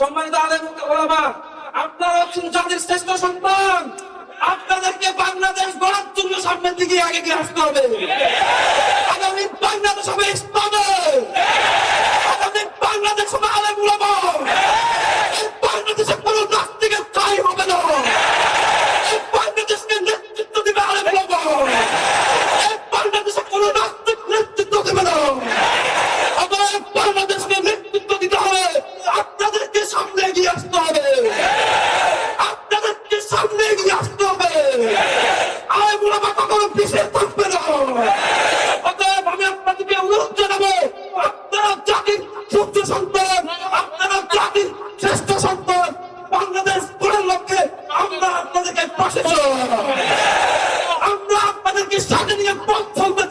সম্মানিত ওলামা, আপনারা হচ্ছেন জাতির শ্রেষ্ঠ সন্তান। আপনাদেরকে বাংলাদেশ গড়ার জন্য সামনের দিকে আগে গিয়ে আসতে হবে। আগামী বাংলাদেশ হবে সূর্য সন্তান আপনারা জাতির শ্রেষ্ঠ সন্তান বাংলাদেশ গড়ার লক্ষ্যে আমরা আপনাদেরকে পাশে আমরা আপনাদেরকে সাথে নিয়ে পথ চলতে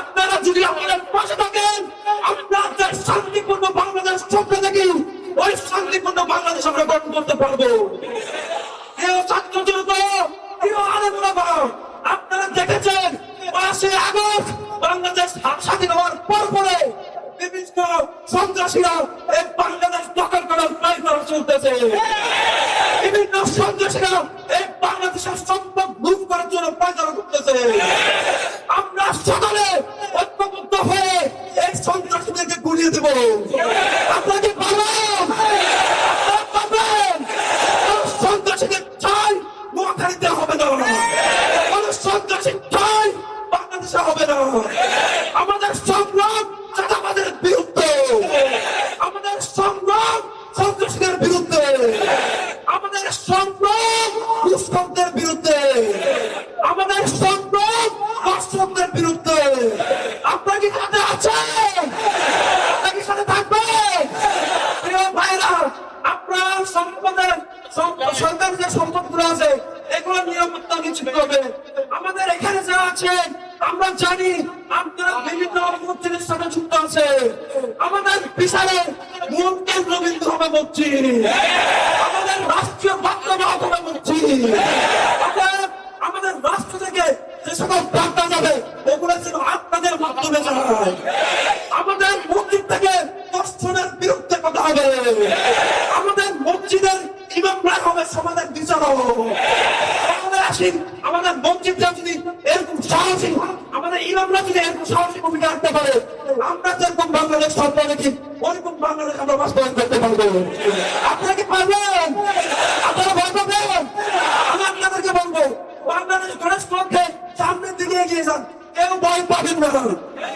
আপনারা যদি আমাদের পাশে থাকেন আমরা যে শান্তিপূর্ণ বাংলাদেশ স্বপ্ন দেখি, ওই শান্তিপূর্ণ বাংলাদেশ আমরা গঠন করতে পারব। প্রিয় ছাত্র জনতা প্রিয় আলেম আপনারা দেখেছেন, পাঁচই আগস্ট বাংলাদেশ স্বাধীন হওয়ার পর পরে বিভিন্ন সন্ত্রাসীরা এই বাংলাদেশ দখল করার পায়তারা চলতেছে। বিভিন্ন সন্ত্রাসীরা এই বাংলাদেশের সম্পদ লুট করার জন্য পায়তারা করতেছে আমরা সকলে ঐক্যবদ্ধ হয়ে এই সন্ত্রাসীদেরকে গুলিয়ে দেব। আপনাকে পাবেন পাবেন সন্ত্রাসীদের ঠাই নোয়াখালীতে হবে না। কোন সন্ত্রাসী ঠাই বাংলাদেশে হবে না। বিরুদ্ধে। আমাদের সংগ্রাম দুষ্কর্মদের বিরুদ্ধে। আমাদের সংগ্রাম দর্শকদের বিরুদ্ধে। আপনারা কি সাথে আছেন আপনারা সাথে থাকবেন প্রিয় ভাইরা, আপনার সম্পদের সম- সরকার যে সম্পদগুলো আছে, এগুলো নিরাপত্তা নিশ্চিত করবে। আমাদের এখানে যারা আছেন আমরা জানি আপনারা বিভিন্ন মসজিদের সাথে যুক্ত আছে। আমাদের বিচারে মূল কেন্দ্রবিন্দু হবে মসজিদ। আমাদের রাষ্ট্রীয় বাধ্যতা হবে মসজিদ। আমাদের রাষ্ট্র থেকে যে সকল বার্তা যাবে, ওগুলো যেন আপনাদের মাধ্যমে যায়। আমাদের মসজিদ থেকে দর্শনের বিরুদ্ধে কথা হবে। আমাদের মসজিদের ইমামরা হবে সমাজের বিচারক। আমাদের আসিন আমাদের মসজিদটা যদি এরকম সাহসী ইমামরা যদি এরকম সাহসী ভূমিকা রাখতে পারে, আমরা যেরকম বাংলাদেশ সরকার দেখি ওরকম বাংলাদেশ আমরা বাস্তবায়ন করতে পারব। আপনারা কি পারবেন? আপনারা ভয় পাবেন? আমি আপনাদেরকে বলব, বাংলাদেশ গণেশ পক্ষে সামনের দিকে এগিয়ে যান। কেউ ভয় পাবেন না।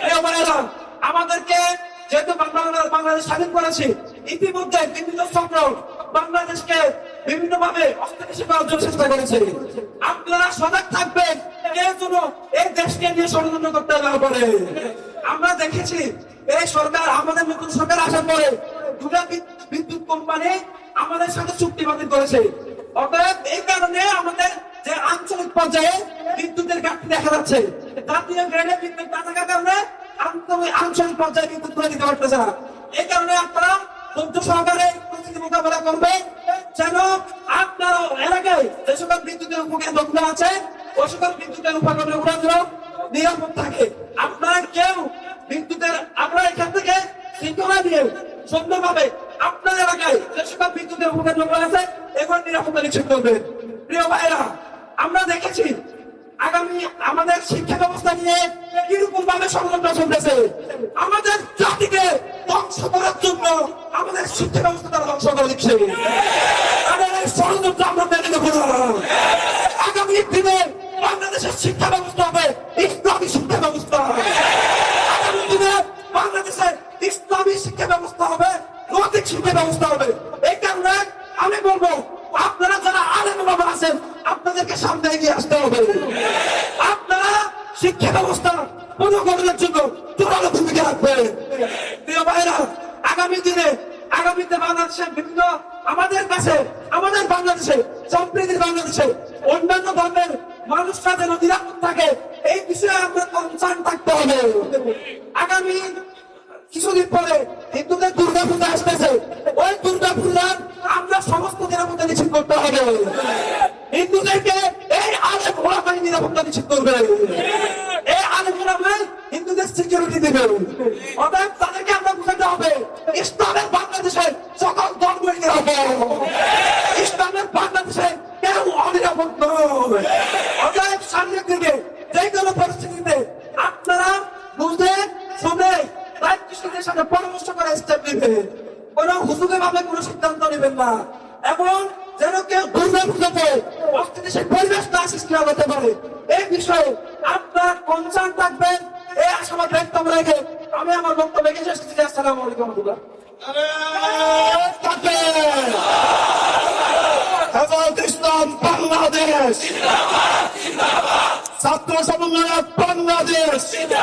কেউ মানে আমাদেরকে যেহেতু বাংলাদেশ বাংলাদেশ স্বাধীন করেছে, ইতিমধ্যে বিভিন্ন চক্র বাংলাদেশকে বিভিন্ন ভাবে অস্থিতিশীল করার জন্য চেষ্টা করেছে। আপনারা সজাগ থাকবেন। কেউ যেন এই দেশকে নিয়ে ষড়যন্ত্র করতে না পারে আমরা দেখেছি এই সরকার, আমাদের নতুন সরকার আসার পরে দুটা বিদ্যুৎ কোম্পানি আমাদের সাথে চুক্তি বাতিল করেছে। অতএব এই কারণে আমাদের যে আঞ্চলিক পর্যায়ে বিদ্যুতের ঘাটতি দেখা যাচ্ছে, জাতীয় গ্রেডে বিদ্যুৎ না থাকার কারণে আঞ্চলিক পর্যায়ে বিদ্যুৎ করে দিতে পারতেছে না। এই কারণে আপনারা ধৈর্য সহকারে পরিস্থিতি মোকাবেলা করবে যেন আপনার এলাকায় যে সকল বিদ্যুতের উপকেন্দ্রগুলো আছে সকল বিদ্যুতের উপকেন্দ্রগুলো যেন নিরাপদ থাকে। আপনারা কেউ বিদ্যুতের আপনারা এখান থেকে শৃঙ্খলা দিয়ে সুন্দরভাবে আপনার এলাকায় যে সকল বিদ্যুতের উপকেন্দ্রগুলো আছে এগুলো নিরাপত্তা নিশ্চিত করবেন। প্রিয় ভাইরা আমরা দেখেছি আগামী আমাদের শিক্ষা ব্যবস্থা নিয়ে কীরকম ভাবে ষড়যন্ত্র চলতেছে। আমাদের জাতিকে ধ্বংস করার জন্য আমাদের শিক্ষা ব্যবস্থা তারা ধ্বংস করে দিচ্ছে। আমাদের ষড়যন্ত্র আমরা মেনে নেব আগামী দিনে বাংলাদেশের শিক্ষা ব্যবস্থা হবে, ইসলামী শিক্ষা ব্যবস্থা আগামী দিনে বাংলাদেশে ইসলামী শিক্ষা ব্যবস্থা হবে, নৈতিক শিক্ষা ব্যবস্থা হবে। এই কারণে আমি বলব, আপনারা যারা আলেম বাবা আছেন, আপনাদেরকে সামনে এগিয়ে আসতে হবে। আপনারা শিক্ষা ব্যবস্থা পুনর্গঠনের জন্য জোরালো ভূমিকা রাখবেন প্রিয় ভাইরা আগামী দিনে আগামীতে বাংলাদেশের বিভিন্ন আমাদের কাছে আমাদের বাংলাদেশে সম্প্রীতির বাংলাদেশে অন্যান্য ধর্মের মানুষরা যেন নিরাপদ থাকে, এই বিষয়ে আমরা কনসার্ন থাকতে হবে। আগামী কিছুদিন পরে হিন্দুদের দুর্গা পূজা আসতেছে। ওই দুর্গা পূজার আমরা সমস্ত নিরাপত্তা নিশ্চিত করতে হবে। হিন্দুদেরকে এই আলেম ওলামাই নিরাপত্তা নিশ্চিত করবে। এই আলেম ওলামাই হিন্দুদের সিকিউরিটি দেবে। অতএব পরিস্থিতিতে আপনারা বুঝে শুনে দায়িত্বশীলদের সাথে পরামর্শ করে স্টেপ নেবেন কোন হুজুকে ভাবে কোনো সিদ্ধান্ত নেবেন না। এবং যেন কেউ বুঝে বুঝতে অস্থিতিশীল পরিবেশ না সৃষ্টি হতে পারে। এই বিষয়ে আপনার কনসার্ন থাকবেন এই আশাবাদ ব্যক্ত রেখে আমি আমার বক্তব্য শেষ করছি আসসালামু আলাইকুম রহমতুল্লাহ হেফাজত ইসলাম বাংলাদেশ!